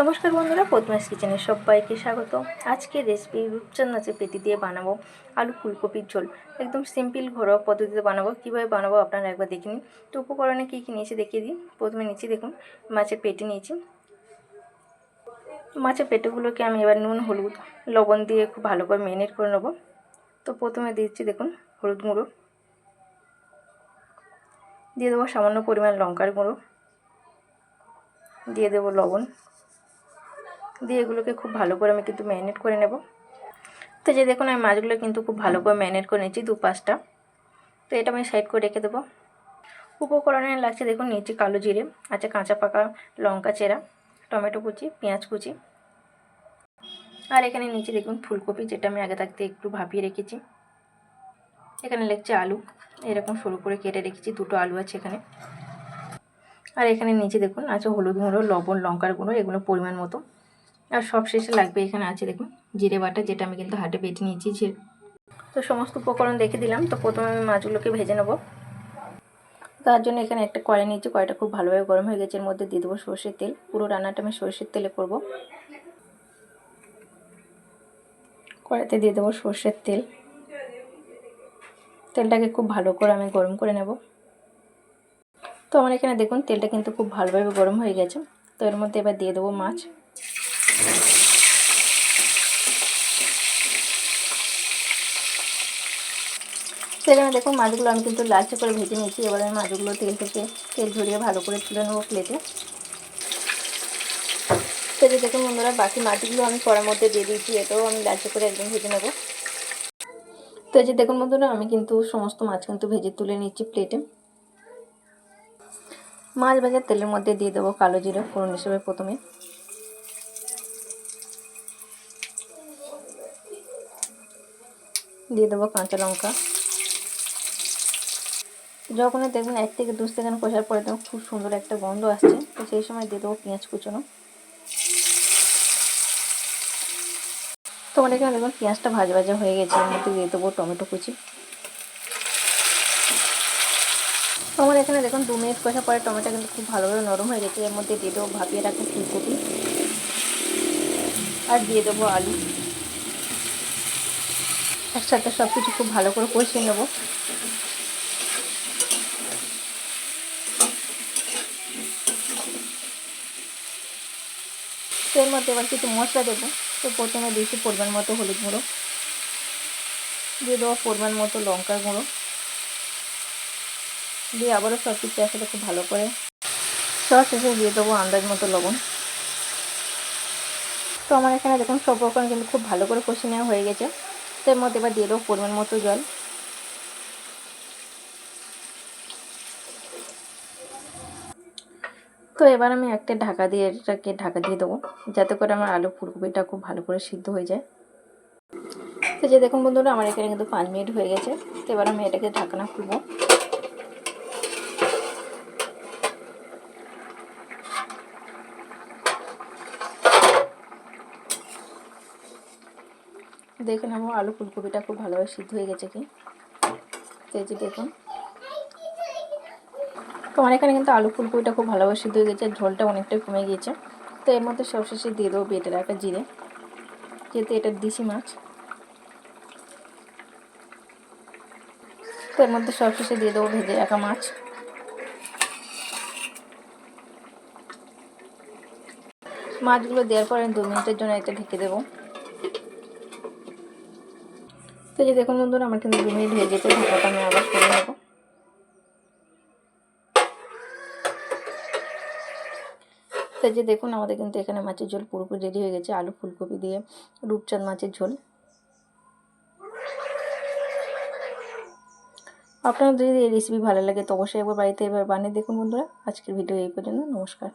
নমস্কার বন্ধুরা, পদ্মাস কিচেনে সবাইকে স্বাগত আজকে রেসিপি মাছের পেটি দিয়ে বানাবো আলু ফুলকপির ঝোল। একদম সিম্পল ঘরোয়া পদ্ধতিতে বানাবো। কীভাবে বানাবো আপনারা একবার দেখে নিন। তো উপকরণে কী কী নিয়েছি দেখিয়ে দিই। প্রথমে নিচ্ছি দেখুন, মাছের পেটি নিয়েছি। মাছের পেটিগুলোকে আমি এবার নুন, হলুদ, লবণ দিয়ে খুব ভালো করে ম্যারিনেট করে নেব। তো প্রথমে দিচ্ছি দেখুন, হলুদ গুঁড়ো। দিয়ে দেবো সামান্য পরিমাণ লঙ্কার গুঁড়ো। দিয়ে দেবো লবণ। দিয়ে এগুলোকে খুব ভালো করে আমি কিন্তু ম্যারিনেট করে নেব। তো যে দেখুন, আমি মাছগুলো কিন্তু খুব ভালো করে ম্যারিনেট করে নিয়েছি দু পাঁচটা তো এটা আমি সাইড করে রেখে দেবো। উপকরণে লাগছে দেখুন, নিয়েছি কালো জিরে, আছে কাঁচা পাকা লঙ্কা চেরা, টমেটো কুচি, পেঁয়াজ কুচি। আর এখানে নিচে দেখুন, ফুলকপি, যেটা আমি আগে থাকতে একটু ভাপিয়ে রেখেছি। এখানে লাগছে আলু, এরকম সরু করে কেটে রেখেছি, দুটো আলু আছে এখানে। আর এখানে নিচে দেখুন, আছে হলুদ গুঁড়ো, লবণ, লঙ্কার গুঁড়ো, এগুলো পরিমাণ মতো। আর সব শেষে লাগবে এখানে আছে দেখুন, জিরে বাটা, যেটা আমি কিন্তু হাটে বেটে নিয়েছি যে তো সমস্ত উপকরণ দেখে দিলাম, তো প্রথমে আমি মাছগুলোকে ভেজে নেব। তার জন্য এখানে একটা কড়াই নিয়েছি, কড়াইটা খুব ভালোভাবে গরম হয়ে গেছে, এর মধ্যে দিয়ে দেবো সর্ষের তেল। পুরো রান্নাটা আমি সর্ষের তেলে করব। কড়াইতে দিয়ে দেবো সর্ষের তেল। তেলটাকে খুব ভালো করে আমি গরম করে নেব। তো আমার এখানে দেখুন, তেলটা কিন্তু খুব ভালোভাবে গরম হয়ে গেছে। তো এর মধ্যে এবার দিয়ে দেবো মাছ। তো এখানে দেখুন মাছগুলো আমি কিন্তু লালচে করে ভেজে নিয়েছি। এবার আমি মাছগুলো তেল থেকে তেল ঝরিয়ে ভালো করে তুলে নেব প্লেটে যে দেখুন বন্ধুরা, বাকি মাছগুলো আমি কড়ার মধ্যে দিয়ে দিয়েছি, এটাও আমি লালচে করে একদম ভেজে নেব। তো এই যে দেখুন বন্ধুরা, আমি কিন্তু সমস্ত মাছ কিন্তু ভেজে তুলে নিচ্ছি প্লেটে মাছ ভাজার তেলের মধ্যে দিয়ে দেবো কালো জিরে ফোড়ন হিসেবে প্রথমে। দিয়ে দেবো কাঁচা লঙ্কা। যখন দেখবেন এক থেকে দু সেকেন্ড কষার পরে দেখুন খুব সুন্দর একটা গন্ধ আসছে। তো সেই সময় দিয়ে দেবো পেঁয়াজ কুচোনো। তোমার এখানে দেখুন পেঁয়াজটা ভাজা ভাজা হয়ে গেছে, এর মধ্যে দিয়ে দেবো টমেটো কুচি। আমার এখানে দেখুন দু মিনিট কষা পরে টমেটো কিন্তু খুব ভালোভাবে নরম হয়ে গেছে। এর মধ্যে দিয়ে দেবো ভাপিয়ে রাখা ফুলকপি। আর দিয়ে দেবো আলু। একসাথে সব কিছু খুব ভালো করে কষিয়ে নেব। এর মধ্যে এবার কিছু মশলা দেবো। তো প্রথমে দিয়েছি পরিমাণ মতো হলুদ গুঁড়ো, দিয়ে দেবো পরিমাণ মতো লঙ্কার গুঁড়ো, দিয়ে আবারও সব কিছু একসাথে খুব ভালো করে সব শেষে দিয়ে দেবো আন্দাজ মতো লবণ। তো আমার এখানে দেখুন সব রকম কিন্তু খুব ভালো করে কষে নেওয়া হয়ে গেছে। তো মধ্যে এবার দিয়ে দেবো পরিমাণ মতো জল। তো এবার আমি একটা ঢাকা দিয়ে এটাকে ঢাকা দিয়ে দেবো, যাতে করে আমার আলু ফুলকপিটা খুব ভালো করে সিদ্ধ হয়ে যায়। তো যে দেখুন বন্ধুরা, আমার এখানে কিন্তু পাঁচ মিনিট হয়ে গেছে। তো এবার আমি এটাকে ঢাকনা খুলবো। দেখে নেব আলু ফুলকপিটা খুব ভালোভাবে সিদ্ধ হয়ে গেছে কি? এই যে দেখুন। তো আমার এখানে কিন্তু আলু ফুলকপিটা খুব ভালোভাবে সিদ্ধ হয়ে গেছে ঝোলটা অনেকটাই কমে গিয়েছে। তো এর মধ্যে সবশেষে দিয়ে দেবো বেটে রাখা জিরে, যেহেতু এটা দিশি মাছ। তো এর মধ্যে সবশেষে দিয়ে দেবো ভেজে রাখা মাছ। মাছগুলো দেওয়ার পরে দু মিনিটের জন্য এটা ঢেকে দেবো। তো যে দেখুন বন্ধুরা, আমার কিন্তু দু মিনিট হয়ে গেছে, ঢাকাটা আমি আবার করে নেব। তো যে দেখুন, আমাদের কিন্তু এখানে মাছের ঝোল পুরোপুরি রেডি হয়ে গেছে, আলু ফুলকপি দিয়ে রূপচাঁদ মাছের ঝোল। আপনার যদি এই রেসিপি ভালো লাগে, তো অবশ্যই একবার বাড়িতে এবার বানিয়ে দেখুন বন্ধুরা। আজকের ভিডিও এই পর্যন্ত, নমস্কার।